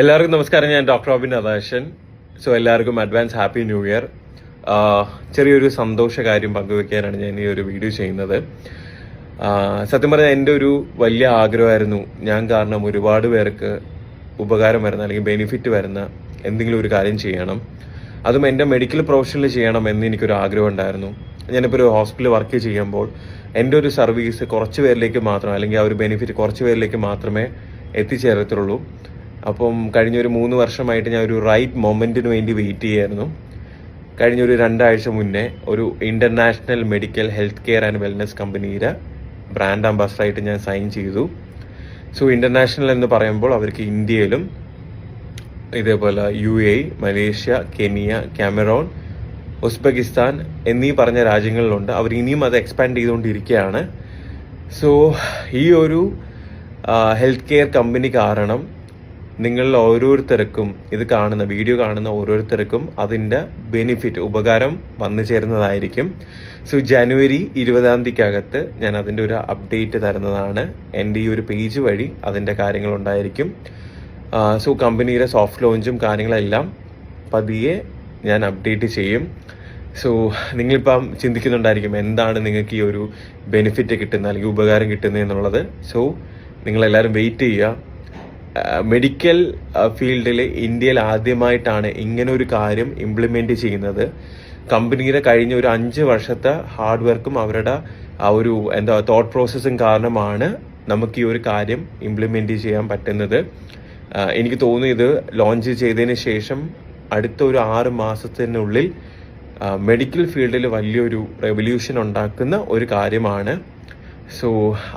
എല്ലാവർക്കും നമസ്കാരം. ഞാൻ ഡോക്ടർ റോബിൻ അദാശൻ സോ എല്ലാവർക്കും അഡ്വാൻസ് ഹാപ്പി ന്യൂ ഇയർ ചെറിയൊരു സന്തോഷ കാര്യം പങ്കുവെക്കാനാണ് ഞാൻ ഈ ഒരു വീഡിയോ ചെയ്യുന്നത്. സത്യം പറഞ്ഞാൽ എന്റെ ഒരു വലിയ ആഗ്രഹമായിരുന്നു. ഞാൻ കാരണം ഒരുപാട് പേർക്ക് ഉപകാരം വരുന്ന അല്ലെങ്കിൽ ബെനിഫിറ്റ് വരുന്ന എന്തെങ്കിലും ഒരു കാര്യം ചെയ്യണം. അതും എന്റെ മെഡിക്കൽ പ്രൊഫഷനിൽ ചെയ്യണം എന്ന് എനിക്കൊരു ആഗ്രഹം ഉണ്ടായിരുന്നു. ഞാനിപ്പോൾ ഒരു ഹോസ്പിറ്റലിൽ വർക്ക് ചെയ്യുമ്പോൾ എന്റെ ഒരു സർവീസ് കുറച്ച് പേരിലേക്ക് മാത്രം അല്ലെങ്കിൽ ആ ഒരു ബെനിഫിറ്റ് കുറച്ച് പേരിലേക്ക് മാത്രമേ എത്തിച്ചേരത്തുള്ളൂ. അപ്പം കഴിഞ്ഞ ഒരു മൂന്ന് വർഷമായിട്ട് ഞാൻ ഒരു റൈറ്റ് മൊമെന്റിന് വേണ്ടി വെയിറ്റ് ചെയ്യായിരുന്നു. കഴിഞ്ഞ ഒരു രണ്ടാഴ്ച മുന്നേ ഒരു international medical health care and wellness കമ്പനിയുടെ ബ്രാൻഡ് അംബാസഡറായിട്ട് ഞാൻ സൈൻ ചെയ്തു. സോ ഇന്റർനാഷണൽ എന്ന് പറയുമ്പോൾ അവർക്ക് ഇന്ത്യയിലും ഇതേപോലെ U A Malaysia Kenya Cameroon Uzbekistan എന്നീ പറഞ്ഞ രാജ്യങ്ങളിലുണ്ട്. അവർ ഇനിയും അത് എക്സ്പാൻഡ് ചെയ്തുകൊണ്ടിരിക്കുകയാണ്. സോ ഈ ഒരു ഹെൽത്ത് കെയർ കമ്പനി കാരണം നിങ്ങളിൽ ഓരോരുത്തർക്കും ഇത് കാണുന്ന വീഡിയോ കാണുന്ന ഓരോരുത്തർക്കും അതിന്റെ ബെനിഫിറ്റ് ഉപകാരം വന്നു ചേരുന്നതായിരിക്കും. സോ ജനുവരി ഇരുപതാം തീയതിക്കകത്ത് ഞാൻ അതിന്റെ ഒരു അപ്ഡേറ്റ് തരുന്നതാണ്. എന്റെ ഈ ഒരു പേജ് വഴി അതിന്റെ കാര്യങ്ങളുണ്ടായിരിക്കും സോ കമ്പനിയുടെ സോഫ്റ്റ് ലോഞ്ചും കാര്യങ്ങളെല്ലാം പതിയെ ഞാൻ അപ്ഡേറ്റ് ചെയ്യും. സോ നിങ്ങളിപ്പം ചിന്തിക്കുന്നുണ്ടായിരിക്കും എന്താണ് നിങ്ങൾക്ക് ഈ ഒരു ബെനിഫിറ്റ് കിട്ടുന്നത് അല്ലെങ്കിൽ ഉപകാരം കിട്ടുന്നത് എന്നുള്ളത്. സോ നിങ്ങളെല്ലാവരും വെയിറ്റ് ചെയ്യുക. മെഡിക്കൽ ഫീൽഡിൽ ഇന്ത്യയിൽ ആദ്യമായിട്ടാണ് ഇങ്ങനെ ഒരു കാര്യം ഇംപ്ലിമെന്റ് ചെയ്യുന്നത്. കമ്പനിയുടെ കഴിഞ്ഞ ഒരു അഞ്ച് വർഷത്തെ ഹാർഡ് വർക്കും അവരുടെ ആ ഒരു എന്താ തോട്ട് പ്രോസസ്സും കാരണമാണ് നമുക്ക് ഈ ഒരു കാര്യം ഇംപ്ലിമെന്റ് ചെയ്യാൻ പറ്റുന്നത്. എനിക്ക് തോന്നുന്നു ഇത് ലോഞ്ച് ചെയ്തതിന് ശേഷം അടുത്ത ഒരു ആറ് മാസത്തിനുള്ളിൽ മെഡിക്കൽ ഫീൽഡിൽ വലിയൊരു റെവല്യൂഷൻ ഉണ്ടാക്കുന്ന ഒരു കാര്യമാണ്. സോ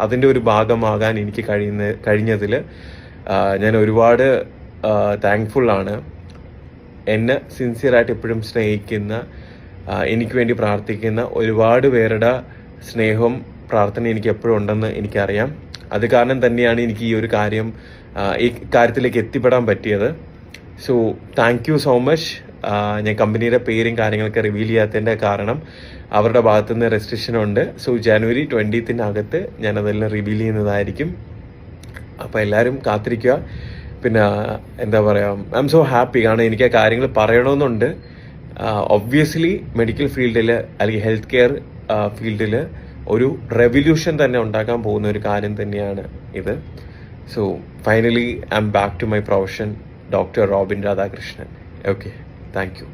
അതിന്റെ ഒരു ഭാഗമാകാൻ എനിക്ക് കഴിയുന്ന കഴിഞ്ഞതിൽ ഞാൻ ഒരുപാട് താങ്ക്ഫുൾ ആണ്. എന്നെ സിൻസിയറായിട്ട് എപ്പോഴും സ്നേഹിക്കുന്ന എനിക്ക് വേണ്ടി പ്രാർത്ഥിക്കുന്ന ഒരുപാട് പേരുടെ സ്നേഹവും പ്രാർത്ഥന എനിക്ക് എപ്പോഴും ഉണ്ടെന്ന് എനിക്കറിയാം. അത് കാരണം തന്നെയാണ് എനിക്ക് ഈ ഒരു കാര്യം ഈ കാര്യത്തിലേക്ക് എത്തിപ്പെടാൻ പറ്റിയത്. So thank you so much ഞാൻ കമ്പനിയുടെ പേരും കാര്യങ്ങളൊക്കെ റിവീൽ ചെയ്യാത്തതിന്റെ കാരണം അവരുടെ ഭാഗത്തുനിന്ന് റെസ്ട്രിക്ഷൻ ഉണ്ട്. സോ ജാനുവരി ട്വന്റീത്തിനകത്ത് ഞാൻ അതെല്ലാം റിവീൽ ചെയ്യുന്നതായിരിക്കും. അപ്പോൾ എല്ലാവരും കാത്തിരിക്കുക. പിന്നെ എന്താ പറയുക ഐ എം സോ ഹാപ്പി കാരണം എനിക്ക് ആ കാര്യങ്ങൾ പറയണമെന്നുണ്ട്. ഒബ്വിയസ്ലി മെഡിക്കൽ ഫീൽഡിൽ അല്ലെങ്കിൽ ഹെൽത്ത് കെയർ ഫീൽഡിൽ ഒരു റെവല്യൂഷൻ തന്നെ ഉണ്ടാക്കാൻ പോകുന്ന ഒരു കാര്യം തന്നെയാണ് ഇത്. So finally I'm back to my profession doctor Robin Radhakrishnan okay thank you